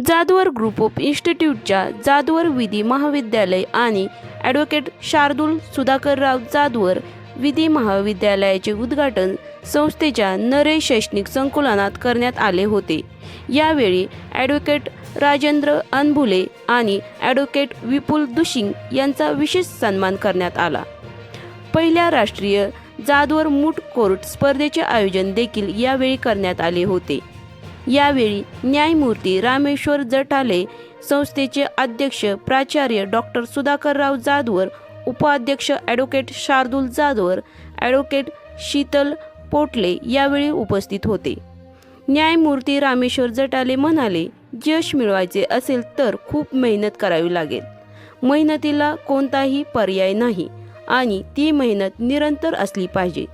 Jadhavar group of इन्स्टिट्यूटच्या जादवर विधी महाविद्यालय आणि ॲडव्होकेट शार्दूल सुधाकरराव जादवर विधी महाविद्यालयाचे उद्घाटन संस्थेच्या नरे शैक्षणिक संकुलनात करण्यात आले होते. यावेळी ॲडव्होकेट राजेंद्र अनभुले आणि ॲडव्होकेट विपुल दुशिंग यांचा विशेष सन्मान करण्यात आला. पहिल्या राष्ट्रीय जादवर मूठ कोर्ट स्पर्धेचे आयोजन देखील यावेळी करण्यात आले होते. यावेळी न्यायमूर्ती रामेश्वर जटाले संस्थेचे अध्यक्ष प्राचार्य डॉक्टर सुधाकरराव जाधवर उपाध्यक्ष ॲडव्होकेट शार्दूल जाधवर ॲडव्होकेट शीतल पोटले यावेळी उपस्थित होते. न्यायमूर्ती रामेश्वर जटाले म्हणाले यश मिळवायचे असेल तर खूप मेहनत करावी लागेल. मेहनतीला कोणताही पर्याय नाही. आणि ती मेहनत निरंतर असली पाहिजे.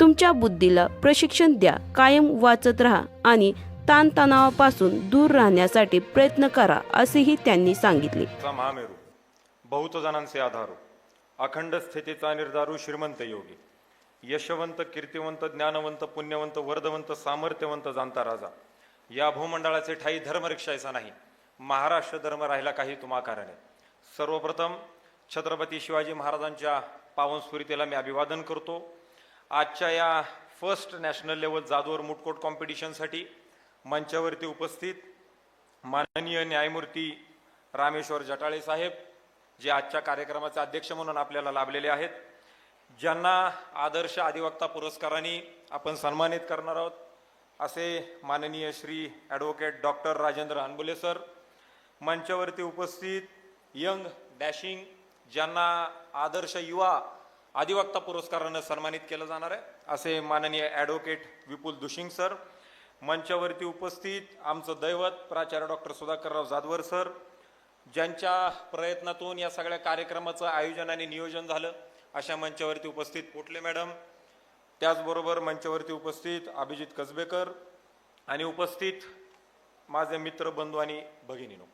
तुमच्या बुद्धीला प्रशिक्षण द्या कायम वाचत राहा आणि ताणतणावापासून दूर राहण्यासाठी प्रयत्न करा असेही त्यांनी सांगितले. महामेरू बहुत जणांचे आधारू अखंड स्थितीचा निर्धारू श्रीमंत योगी यशवंत कीर्तिवंत ज्ञानवंत पुण्यवंत वर्धवंत सामर्थ्यवंत जाणता राजा या भूमंडळाचे ठाई धर्म रिक्षायचा नाही. महाराष्ट्र धर्म राहिला काही तुम्हा आहे सर्वप्रथम छत्रपती शिवाजी महाराजांच्या पावनस्फुरितेला मी अभिवादन करतो. आजच्या या first national level Jadhavar moot court कॉम्पिटिशनसाठी मंचावरती उपस्थित माननीय न्यायमूर्ती रामेश्वर जटाळे साहेब जे आजच्या कार्यक्रमाचे अध्यक्ष म्हणून आपल्याला लाभलेले आहेत. ज्यांना आदर्श अधिवक्ता पुरस्काराने आपण सन्मानित करणार आहोत. असे माननीय Shri advocate doctor Rajendra Anbule sir मंचावरती उपस्थित यंग डॅशिंग ज्यांना आदर्श युवा अधिवक्ता पुरस्कारानं सन्मानित केलं जाणार आहे. असे माननीय ॲडव्होकेट विपुल दुशिंग सर मंचावरती उपस्थित आमचं दैवत प्राचार्य डॉक्टर सुधाकरराव जाधवर सर ज्यांच्या प्रयत्नातून या सगळ्या कार्यक्रमाचं आयोजन आणि नियोजन झालं अशा मंचावरती उपस्थित पोटले मॅडम त्याचबरोबर मंचावरती उपस्थित अभिजित कसबेकर आणि उपस्थित माझे मित्र बंधू आणि भगिनीनो.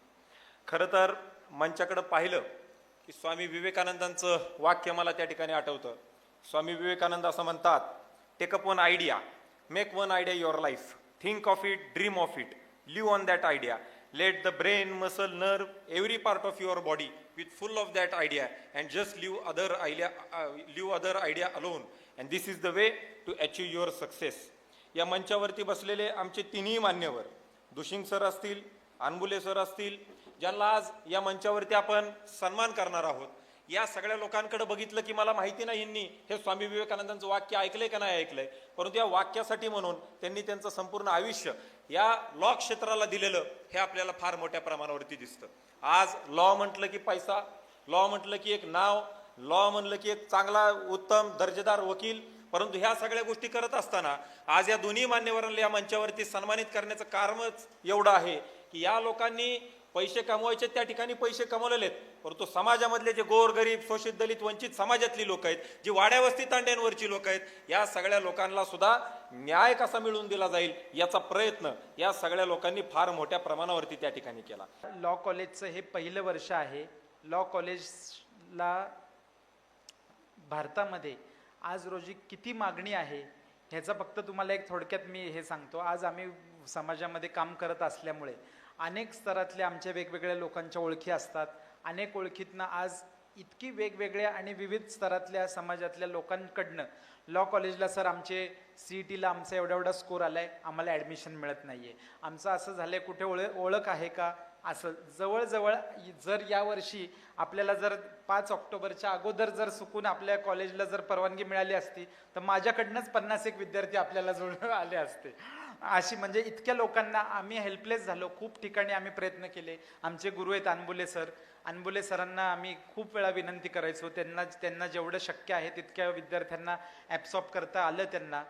खरं तर मंचाकडं पाहिलं की स्वामी विवेकानंदांचं वाक्य मला त्या ठिकाणी आठवतं. स्वामी विवेकानंद असं म्हणतात take up one idea make one idea your life think of it dream of it live on that idea let the brain muscle nerve every part of your body with full of that idea and just leave other idea leave other idea alone and this is the way to achieve your success या मंचावरती बसलेले आमचे तिन्ही मान्यवर Dushing sir असतील अनबुले sir असतील ज्यांना आज या मंचावरती आपण सन्मान करणार आहोत. या सगळ्या लोकांकडे बघितलं की मला माहिती नाही यांनी हे स्वामी विवेकानंदांचं वाक्य ऐकलंय का नाही ऐकलंय? परंतु या वाक्यासाठी म्हणून त्यांनी त्यांचं संपूर्ण आयुष्य या लॉ क्षेत्राला दिलेलं हे आपल्याला फार मोठ्या प्रमाणावरती दिसतं. आज लॉ म्हटलं की पैसा लॉ म्हटलं की एक नाव लॉ म्हणलं की एक चांगला उत्तम दर्जेदार वकील. परंतु ह्या सगळ्या गोष्टी करत असताना आज या दोन्ही मान्यवरांना या मंचावरती सन्मानित करण्याचं कारणच एवढं आहे की या लोकांनी पैसे कमवायचे त्या ठिकाणी पैसे कमवलेले आहेत परंतु समाजामधले जे गोरगरीब शोषित दलित वंचित समाजातली लोक आहेत जी वाड्यावस्ती तांड्यांवरची लोक आहेत या सगळ्या लोकांना सुद्धा न्याय कसा मिळवून दिला जाईल याचा प्रयत्न या सगळ्या लोकांनी फार मोठ्या प्रमाणावरती त्या ठिकाणी केला. लॉ कॉलेजचं हे पहिलं वर्ष आहे. लॉ कॉलेजला भारतामध्ये आज रोजी किती मागणी आहे ह्याचा फक्त तुम्हाला एक थोडक्यात मी हे सांगतो. आज आम्ही समाजामध्ये काम करत असल्यामुळे अनेक स्तरातल्या आमच्या वेगवेगळ्या लोकांच्या ओळखी असतात. अनेक ओळखीतनं आज इतकी वेगवेगळ्या आणि विविध स्तरातल्या समाजातल्या लोकांकडनं लॉ कॉलेजला सर आमचे सी ई टीला आमचा एवढा एवढा स्कोर आलाय आम्हाला ॲडमिशन मिळत नाही आहे आमचं असं झालंय कुठे ओळ ओळख आहे का? असं जवळजवळ जर यावर्षी आपल्याला जर पाच ऑक्टोबरच्या अगोदर जर चुकून आपल्या कॉलेजला जर परवानगी मिळाली असती तर माझ्याकडनंच पन्नास एक विद्यार्थी आपल्याला जोडून आले असते. अशी म्हणजे इतक्या लोकांना आम्ही हेल्पलेस झालो. खूप ठिकाणी आम्ही प्रयत्न केले. आमचे गुरु आहेत अनबुले सर. अनबुले सरांना आम्ही खूप वेळा विनंती करायचो. त्यांना त्यांना जेवढं शक्य आहे तितक्या विद्यार्थ्यांना ॲब्सॉर्ब करता आलं त्यांना.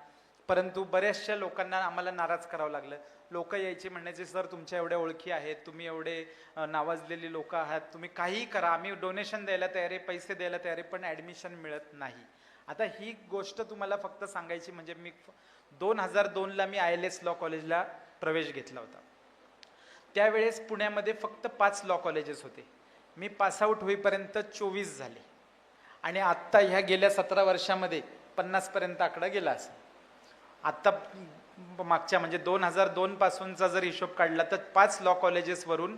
परंतु बऱ्याचशा लोकांना आम्हाला नाराज करावं लागलं. लोक यायचे म्हणायचे सर तुमच्या एवढ्या ओळखी आहेत. तुम्ही एवढे नावाजलेली लोक आहात. तुम्ही काहीही करा. आम्ही डोनेशन द्यायला तयार आहे पैसे द्यायला तयार आहे पण ॲडमिशन मिळत नाही. आता ही गोष्ट तुम्हाला फक्त सांगायची म्हणजे मी दोन हजार दोनला मी आय एल एस लॉ कॉलेजला प्रवेश घेतला होता. त्यावेळेस पुण्यामध्ये फक्त पाच लॉ कॉलेजेस होते. मी पासआउट होईपर्यंत चोवीस झाले. आणि आत्ता ह्या गेल्या सतरा वर्षामध्ये पन्नासपर्यंत आकडा गेला असेल. आत्ता मागच्या म्हणजे दोन हजार दोनपासूनचा जर हिशोब काढला तर पाच लॉ कॉलेजेसवरून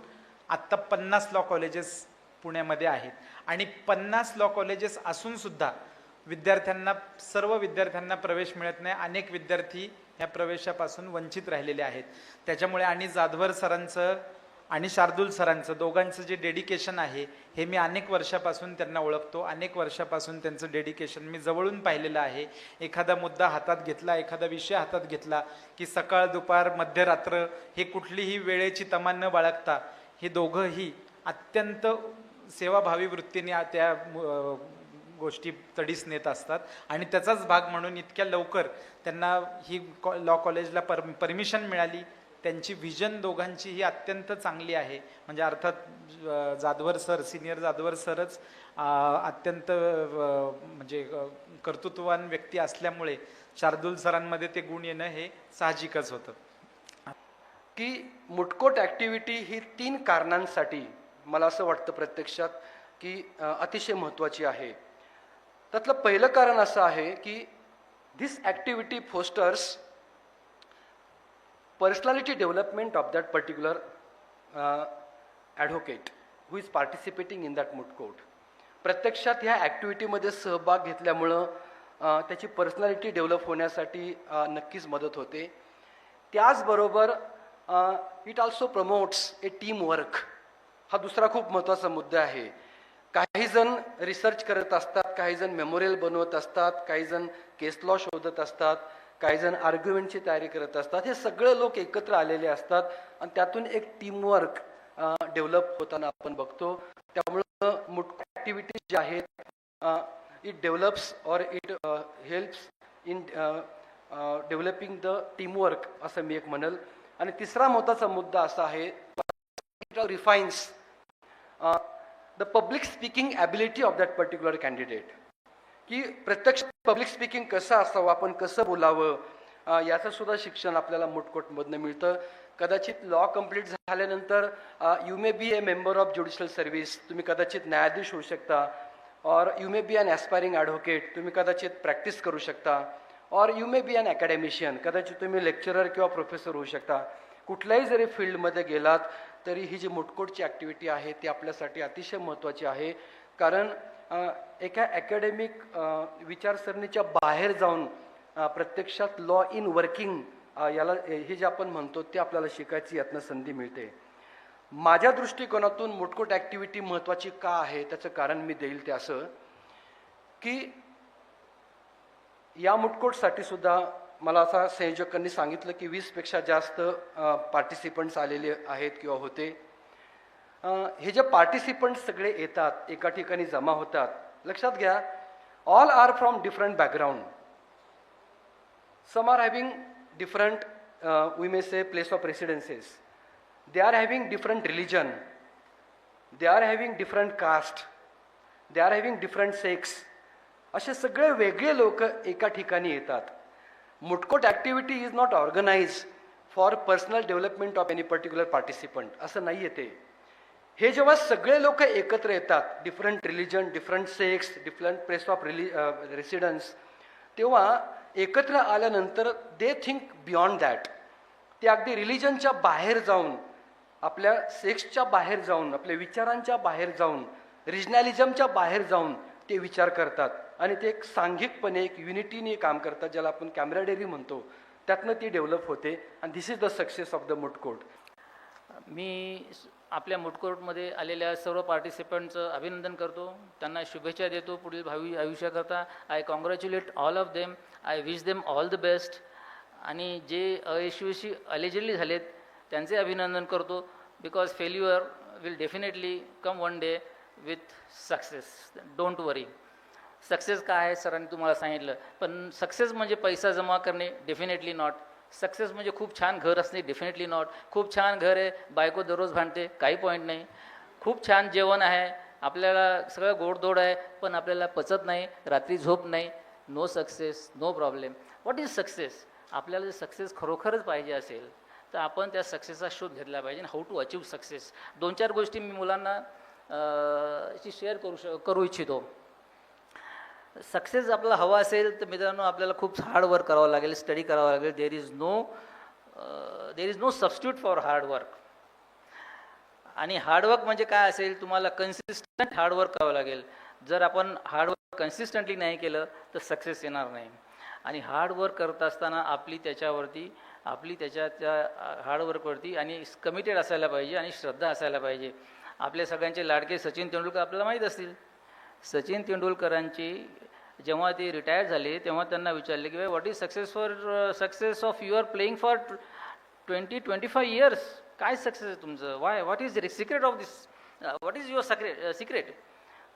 आत्ता पन्नास लॉ कॉलेजेस पुण्यामध्ये आहेत. आणि पन्नास लॉ कॉलेजेस असूनसुद्धा विद्यार्थ्यांना सर्व विद्यार्थ्यांना प्रवेश मिळत नाही. अनेक विद्यार्थी ह्या प्रवेशापासून वंचित राहिलेले आहेत. त्याच्यामुळे आणि जाधवर सरांचं आणि शार्दूल सरांचं दोघांचं जे डेडिकेशन आहे हे मी अनेक वर्षापासून त्यांना ओळखतो. अनेक वर्षापासून त्यांचं डेडिकेशन मी जवळून पाहिलेलं आहे. एखादा मुद्दा हातात घेतला एखादा विषय हातात घेतला की सकाळ दुपार मध्यरात्र हे कुठलीही वेळेची तमा न बाळगता हे दोघंही अत्यंत सेवाभावी वृत्तीने त्या गोष्टी तडीस नेत असतात. आणि त्याचाच भाग म्हणून इतक्या लवकर त्यांना ही कॉ लॉ कॉलेजला पर परमिशन मिळाली. त्यांची व्हिजन दोघांची ही अत्यंत चांगली आहे. म्हणजे अर्थात जाधवर सर सिनियर जाधवर सरच अत्यंत म्हणजे कर्तृत्ववान व्यक्ती असल्यामुळे शार्दूल सरांमध्ये ते गुण येणं हे साहजिकच होतं. की मुटकोट ॲक्टिव्हिटी ही तीन कारणांसाठी मला असं वाटतं प्रत्यक्षात की अतिशय महत्त्वाची आहे. त्यातलं पहिलं कारण असं आहे की this activity fosters personality development of that particular advocate who is participating in that moot court प्रत्यक्षात ह्या ॲक्टिव्हिटीमध्ये सहभाग घेतल्यामुळं त्याची पर्सनॅलिटी डेव्हलप होण्यासाठी नक्कीच मदत होते. त्याचबरोबर it also promotes a team work हा दुसरा खूप महत्त्वाचा मुद्दा आहे. काही जण रिसर्च करत असतात काही जण मेमोरियल बनवत असतात काही जण केस लॉ शोधत असतात काही जण आर्ग्युमेंटची तयारी करत असतात. हे सगळे लोक एकत्र आलेले असतात आणि त्यातून एक टीमवर्क डेव्हलप होताना आपण बघतो. त्यामुळं मुठ ॲक्टिव्हिटीज ज्या आहेत it develops or it helps in developing the teamwork असं मी एक म्हणेल. आणि तिसरा महत्त्वाचा मुद्दा असा आहे it refines the public speaking ability of that particular candidate की प्रत्यक्ष पब्लिक स्पीकिंग कसं असावं आपण कसं बोलावं याचं सुद्धा शिक्षण आपल्याला मुटकोटमधनं मिळतं. कदाचित लॉ कंप्लीट झाल्यानंतर you may be a member of judicial service तुम्ही कदाचित न्यायाधीश होऊ शकता. Or you may be an aspiring advocate तुम्ही कदाचित प्रॅक्टिस करू शकता. ऑर यू मे बी अन अकॅडमिशियन कदाचित तुम्ही लेक्चरर किंवा प्रोफेसर होऊ शकता. कुठल्याही जरी फील्डमध्ये गेलात तरी ही जी मुटकोटची ॲक्टिव्हिटी आहे ती आपल्यासाठी अतिशय महत्त्वाची आहे. कारण एका ॲकॅडमिक विचारसरणीच्या बाहेर जाऊन प्रत्यक्षात लॉ इन वर्किंग याला हे जे आपण म्हणतो ते आपल्याला शिकायची यातनं संधी मिळते. माझ्या दृष्टिकोनातून मुटकोट ॲक्टिव्हिटी महत्त्वाची का आहे त्याचं कारण मी देईल ते असं की या मुटकोटसाठी सुद्धा मला असा संयोजकांनी सांगितलं की वीसपेक्षा जास्त पार्टिसिपंट्स आलेले आहेत किंवा होते. हे जे पार्टिसिपंट्स सगळे येतात एका ठिकाणी जमा होतात लक्षात घ्या all are from different background some are having different we may say place of presidencies they are having different religion they are having different caste they are having different sex असे सगळे वेगळे लोक एका ठिकाणी येतात. Moot court activity is not organize for personal development of any particular participant असं नाही येते हे जेव्हा सगळे लोक एकत्र येतात different religion different sex different place of really residence तेव्हा एकत्र आल्यानंतर दे थिंक बियॉन्ड दॅट ते अगदी रिलिजनच्या बाहेर जाऊन आपल्या सेक्सच्या बाहेर जाऊन आपल्या विचारांच्या बाहेर जाऊन रिजनॅलिझमच्या बाहेर जाऊन ते विचार करतात. आणि ते एक सांघिकपणे एक युनिटीने काम करतात ज्याला आपण कॅमेराडेरी म्हणतो. त्यातनं ती डेव्हलप होते. आणि this is the success of the moot court मी आपल्या मुटकोटमध्ये आलेल्या सर्व पार्टिसिपंटचं अभिनंदन करतो. त्यांना शुभेच्छा देतो पुढील भावी आयुष्याकरता I congratulate all of them I wish them all the best आणि जे अयशस्वी अलिजिडली झालेत त्यांचे अभिनंदन करतो. Because failure will definitely come one day with success don't worry success काय आहे सरांनी तुम्हाला सांगितलं. पण सक्सेस म्हणजे पैसा जमा करणे? डेफिनेटली नॉट सक्सेस म्हणजे खूप छान घर असणे? डेफिनेटली नॉट खूप छान घर आहे बायको दररोज भांडते काही पॉईंट नाही. खूप छान जेवण आहे आपल्याला सगळं गोडधोड आहे पण आपल्याला पचत नाही रात्री झोप नाही. No success no problem what is success आपल्याला जर सक्सेस खरोखरच पाहिजे असेल तर आपण त्या सक्सेसचा शोध घेतला पाहिजे. हाऊ टू अचीव सक्सेस दोन चार गोष्टी मी मुलांना शी शेअर करू श करू इच्छितो. सक्सेस आपला हवा असेल तर मित्रांनो आपल्याला खूप हार्ड वर्क करावं लागेल स्टडी करावं लागेल. There is no there is no substitute for hard work आणि हार्डवर्क म्हणजे काय असेल तुम्हाला कन्सिस्टंट हार्डवर्क करावं लागेल. जर आपण हार्डवर्क कन्सिस्टंटली नाही केलं तर सक्सेस येणार नाही. आणि हार्डवर्क करत असताना आपली त्याच्यावरती आपली त्याच्या त्या uh, हार्डवर्कवरती आणि कमिटेड असायला पाहिजे आणि श्रद्धा असायला पाहिजे. आपल्या सगळ्यांचे लाडके सचिन तेंडुलकर आपल्याला माहीत असतील. सचिन तेंडुलकरांची जेव्हा ते रिटायर झाले तेव्हा त्यांना विचारले की what is success for success of your playing for twenty twenty five years काय सक्सेस आहे तुमचं? Why what is secret of this what is your secret secret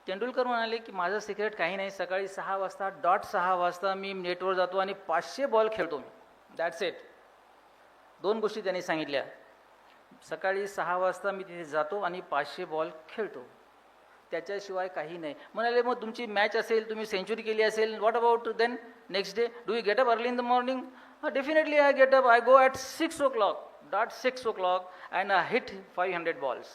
Tendulkar म्हणाले की माझं सिक्रेट काही नाही. सकाळी सहा वाजता डॉट सहा वाजता मी नेटवर जातो आणि पाचशे बॉल खेळतो मी. दॅट्स इट दोन गोष्टी त्यांनी सांगितल्या. सकाळी सहा वाजता मी तिथे जातो आणि पाचशे बॉल खेळतो. त्याच्याशिवाय काही नाही. म्हणाले मग तुमची मॅच असेल तुम्ही सेंचुरी केली असेल what about then next day do you get up early in the morning definitely I get up I go at six o'clock dot six o'clock and I hit five hundred balls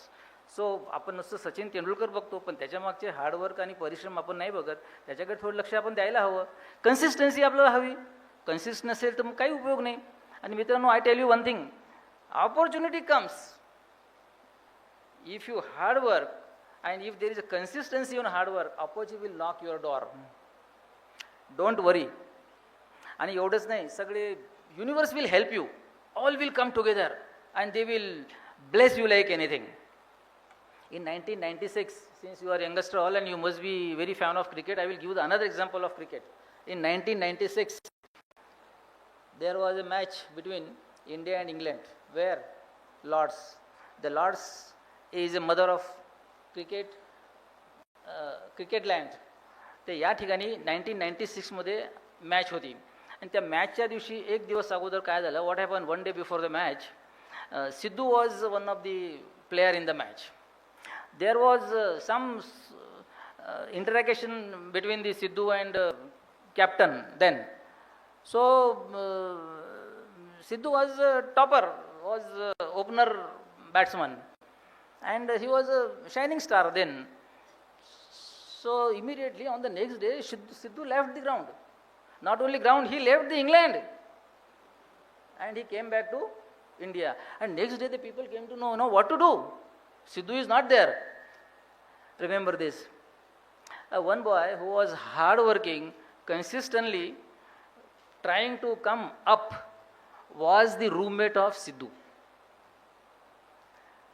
so आपण नुसतं सचिन तेंडुलकर बघतो पण त्याच्या मागचे hard work आणि परिश्रम आपण नाही बघत. त्याच्याकडे थोडं लक्ष आपण द्यायला हवं. कन्सिस्टन्सी आपल्याला हवी. कन्सिस्ट नसेल तर मग काही उपयोग नाही. आणि मित्रांनो I tell you one thing opportunity comes if you hard work and if there is a consistency on hard work opportunity will knock your door don't worry आणि एवढंच नाही सगळे universe will help you all will come together and they will bless you like anything in 1996 since you are youngster all and you must be very fan of cricket i will give the another example of cricket in 1996 there was a match between india and england where lords the lords is a mother of cricket cricket land. ते या ठिकाणी nineteen ninety सिक्समध्ये match होती. आणि त्या मॅचच्या दिवशी एक दिवस अगोदर काय झालं what happen one day before the match Sidhu was one of the player in the match there was some interaction between the Sidhu and captain then so Sidhu was topper was opener batsman and he was a shining star then. So immediately on the next day, Sidhu left the ground. Not only ground, he left the England, and he came back to India. And next day, the people came to know, know what to do. Sidhu is not there. Remember this. Uh, one boy who was hardworking, consistently trying to come up, was the roommate of Sidhu.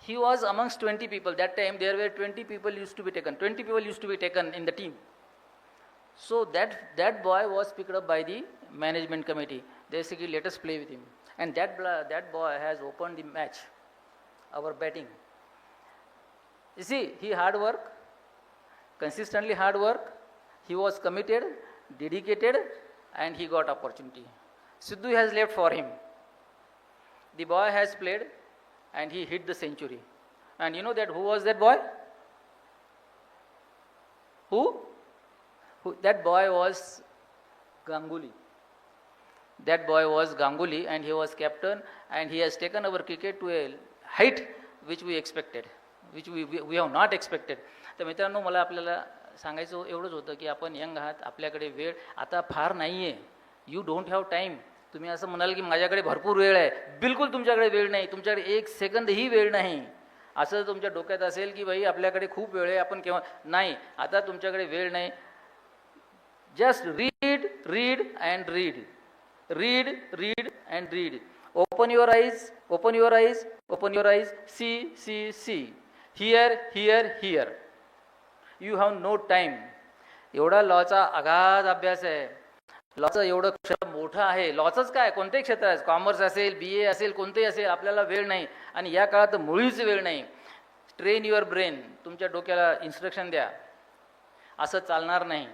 He was amongst 20 people. That time there were 20 people used to be taken. 20 people used to be taken in the team. So that, that boy was picked up by the management committee. They said, let us play with him. And that, that boy has opened the match, our batting. You see, he hard work, consistently hard work, he was committed, dedicated, and he got opportunity. Sidhu has left for him. The boy has played, and he hit the century. And you know that who was that boy? Who? Who? That boy was Ganguly. That boy was Ganguly, and he was captain, and he has taken our cricket to a height which we expected. which we, we, we have not expected. तर मित्रांनो मला आपल्याला सांगायचं एवढंच होतं की आपण young आहात आपल्याकडे वेळ आता फार नाही आहे यू डोंट हॅव टाईम तुम्ही असं म्हणाल की माझ्याकडे भरपूर वेळ आहे. बिलकुल तुमच्याकडे वेळ नाही. तुमच्याकडे एक सेकंदही वेळ नाही. असं तुमच्या डोक्यात असेल की भाई आपल्याकडे खूप वेळ आहे. आपण केव्हा नाही. आता तुमच्याकडे वेळ नाही. Just read read and read read read and read open your eyes open your eyes open your eyes see see see here here here you have no time एवढा लॉचा अगाध अभ्यास आहे. लॉचं एवढं क्षेत्र मोठं आहे. लॉचंच काय? कोणतेही क्षेत्र आहे. कॉमर्स असेल बी ए असेल कोणतेही असेल आपल्याला वेळ नाही. आणि या काळात मुळीच वेळ नाही. ट्रेन युअर ब्रेन तुमच्या डोक्याला इन्स्ट्रक्शन द्या. असं चालणार नाही.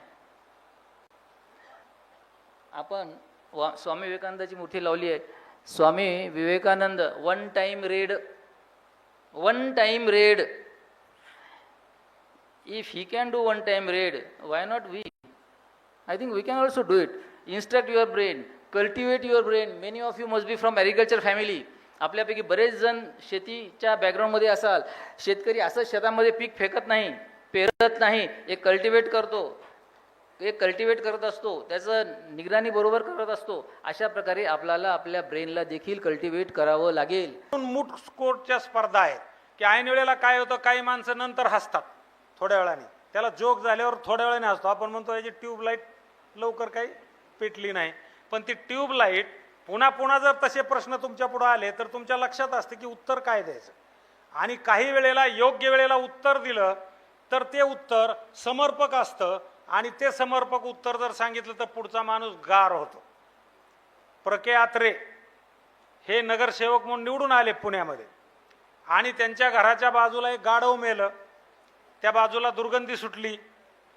आपण वा स्वामी विवेकानंदाची मूर्ती लावली आहे. Swami Vivekananda one time read one time read if he can do one time read why not we I think we can also do it instruct your brain cultivate your brain many of you must be from agriculture family आपल्यापैकी बरेच जण शेतीच्या बॅकग्राऊंडमध्ये असाल. शेतकरी असं शेतामध्ये पीक फेकत नाही पेरत नाही. एक कल्टिवेट करतो. एक कल्टिवेट करत असतो. त्याचं निगराणी बरोबर करत असतो. अशा प्रकारे आपल्याला आपल्या ब्रेनला देखील कल्टिवेट करावं लागेल. म्हणून मूठ स्कोरच्या स्पर्धा आहेत. की ऐन वेळेला काय होतं काही माणसं नंतर हसतात. थोड्या वेळाने. त्याला जोक झाल्यावर थोड्या वेळाने हसतो. आपण म्हणतो याची ट्यूबलाईट लवकर काही पेटली नाही. पण ती ट्यूबलाईट पुन्हा पुन्हा जर तसे प्रश्न तुमच्या पुढं आले तर तुमच्या लक्षात असते की उत्तर काय द्यायचं. आणि काही वेळेला योग्य वेळेला उत्तर दिलं तर ते उत्तर समर्पक असतं. आणि ते समर्पक उत्तर जर सांगितलं तर पुढचा माणूस गार होतो. प्रके आत्रे हे नगरसेवक म्हणून निवडून आले पुण्यामध्ये. आणि त्यांच्या घराच्या बाजूला एक गाढव मेलं. त्या बाजूला दुर्गंधी सुटली.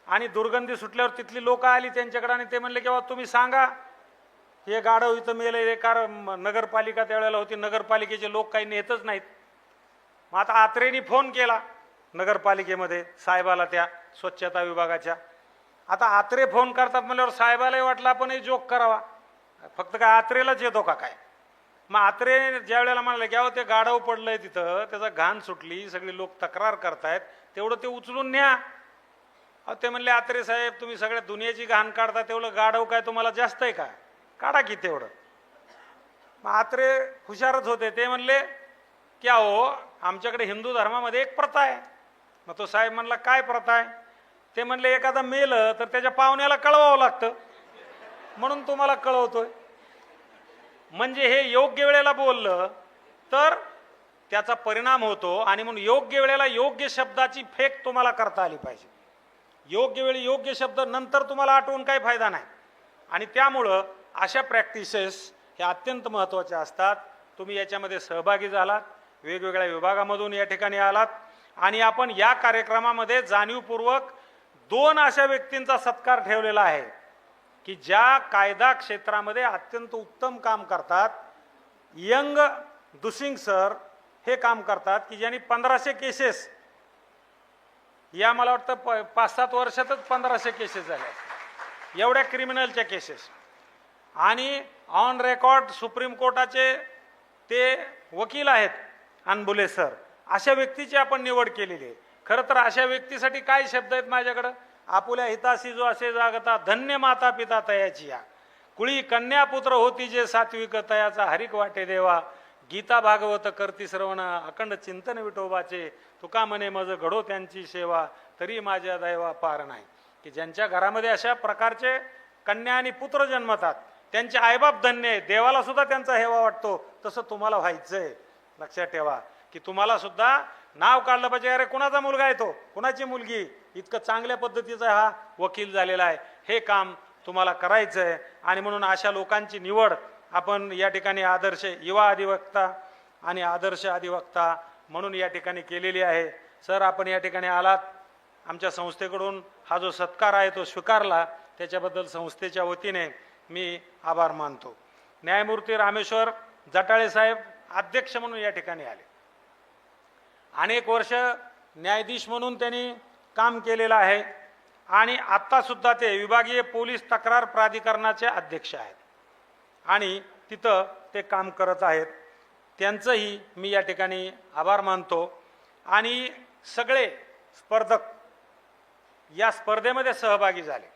आणि दुर्गंधी सुटल्यावर तिथली लोक आली त्यांच्याकडे आणि ते म्हणले की "बाबा तुम्ही सांगा. हे गाढव इथं मेलं हे कार नगरपालिका त्यावेळेला होती. नगरपालिकेचे लोक काही नेतच नाहीत. मग आता आत्रेनी फोन केला नगरपालिकेमध्ये साहेबाला त्या स्वच्छता विभागाच्या. आता आत्रे फोन करतात म्हणल्यावर साहेबालाही वाटलं आपणही जोक करावा. फक्त काय आत्रेलाच येतो का काय? मग आत्रे ज्या वेळेला म्हणाले की अहो ते गाढव पडलंय तिथं. त्याचा घाण सुटली. सगळी लोक तक्रार करतायत. तेवढं ते उचलून न्या. अहो ते म्हणले आत्रे साहेब तुम्ही सगळ्या दुनियेची घाण काढता तेवढं गाढव काय तुम्हाला जास्त आहे का? काढा की तेवढं. मग आत्रे हुशारच होते. ते म्हणले की अहो आमच्याकडे हिंदू धर्मामध्ये एक प्रथा आहे. मग तो साहेब म्हणला काय प्रथा आहे? ते म्हणले एखादा मेलं तर त्याच्या पाहुण्याला कळवावं लागतं. म्हणून तुम्हाला कळवतोय. म्हणजे हे योग्य वेळेला बोललं तर त्याचा परिणाम होतो आणि म्हणून योग्य वेळेला योग्य शब्दाची फेक तुम्हाला करता आली पाहिजे. योग्य वेळी योग्य शब्द नंतर तुम्हाला आठवून काही फायदा नाही. आणि त्यामुळं अशा प्रॅक्टिसेस ह्या अत्यंत महत्त्वाच्या असतात. तुम्ही याच्यामध्ये सहभागी झालात वेगवेगळ्या विभागामधून या ठिकाणी आलात आणि आपण या कार्यक्रमामध्ये जाणीवपूर्वक दोन अशा व्यक्तींचा सत्कार ठेवलेला आहे की ज्या कायदा क्षेत्रामध्ये अत्यंत उत्तम काम करतात. यंग दुसिंग सर हे काम करतात की ज्यांनी पंधराशे केसेस या मला वाटतं प पाच सात वर्षातच पंधराशे केसेस झाल्या एवढ्या क्रिमिनलच्या केसेस आणि ऑन रेकॉर्ड सुप्रीम कोर्टाचे ते वकील आहेत अनबुले सर. अशा व्यक्तीची आपण निवड केलेली आहे. खरं तर अशा व्यक्तीसाठी काय शब्द आहेत माझ्याकडं? आपुल्या हिताशी जो असे जागता धन्य माता पिता तयाची या. कुळी कन्यापुत्र होती जे सात्विक तयाचा हरिक वाटे देवा गीता भागवत करती श्रवण अखंड चिंतन विठोबाचे तुका म्हणे मज घडो त्यांची सेवा तरी माझ्या दैवा पार नाही. की ज्यांच्या घरामध्ये अशा प्रकारचे कन्या आणि पुत्र जन्मतात त्यांचे आईबाप धन्य आहे देवाला सुद्धा त्यांचा हेवा वाटतो तसं तुम्हाला व्हायचंय. लक्षात ठेवा की तुम्हाला सुद्धा नाव काढलं पाहिजे अरे कुणाचा मुलगा आहे तो? कुणाची मुलगी? इतकं चांगल्या पद्धतीचा हा वकील झालेला आहे. हे काम तुम्हाला करायचं आहे आणि म्हणून अशा लोकांची निवड आपण या ठिकाणी आदर्श युवा अधिवक्ता आणि आदर्श अधिवक्ता म्हणून या ठिकाणी केलेली आहे. सर आपण या ठिकाणी आलात. आमच्या संस्थेकडून हा जो सत्कार आहे तो स्वीकारला. त्याच्याबद्दल संस्थेच्या वतीने मी आभार मानतो. न्यायमूर्ती रामेश्वर जटाळे साहेब अध्यक्ष म्हणून या ठिकाणी आले. अनेक वर्ष न्यायाधीश म्हणून त्यांनी काम केलेलं आहे आणि आत्तासुद्धा ते विभागीय पोलीस तक्रार प्राधिकरणाचे अध्यक्ष आहेत. आणि तिथं ते काम करत आहेत. त्यांचंही मी या ठिकाणी आभार मानतो. आणि सगळे स्पर्धक या स्पर्धेमध्ये सहभागी झाले.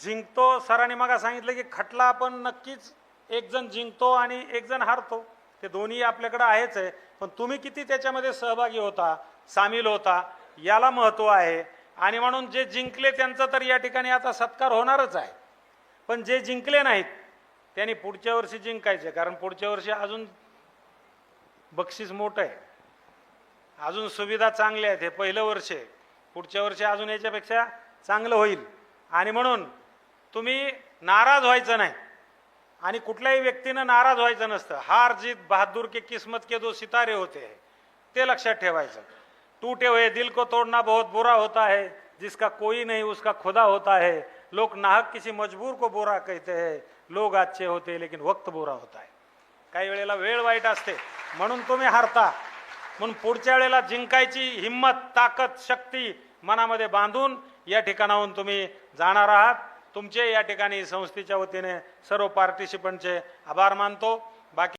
जिंकतो सरांनी मग सांगितलं की खटला आपण नक्कीच एकजण जिंकतो आणि एकजण हारतो. ते दोन्ही आपल्याकडं आहेच आहे. पण तुम्ही किती त्याच्यामध्ये सहभागी होता सामील होता याला महत्त्व आहे. आणि म्हणून जे जिंकले त्यांचा तर या ठिकाणी आता सत्कार होणारच आहे. पण जे जिंकले नाहीत त्यांनी पुढच्या वर्षी जिंकायचे कारण पुढच्या वर्षी अजून बक्षीस मोठं आहे. अजून सुविधा चांगल्या आहेत हे पहिलं वर्ष आहे. पुढच्या वर्षी अजून याच्यापेक्षा चांगलं होईल. आणि म्हणून तुम्ही नाराज व्हायचं नाही. आणि कुठल्याही व्यक्तीनं नाराज व्हायचं नसतं. हार जीत बहादूर के किस्मत के दो सितारे होते हैं. ते लक्षात ठेवायचं. टूटे हुए दिल को तोड़ना बहुत बुरा होता है. जिसका कोई नहीं उसका खुदा होता है. लोग नाहक किसी मजबूर को बोरा कहते हैं। लोग अच्छे होते हैं, लेकिन वक्त बुरा होता है। काही वेळेला वेळ वाईट असते म्हणून तुम्ही हारता. म्हणून पुढच्या वेळेला जिंकायची हिंमत ताकद शक्ती मनामध्ये बांधून या ठिकाणाहून तुम्ही जाणार आहात. तुमचे या ठिकाणी संस्थेच्या वतीने सर्व पार्टिसिपंटचे आभार मानतो.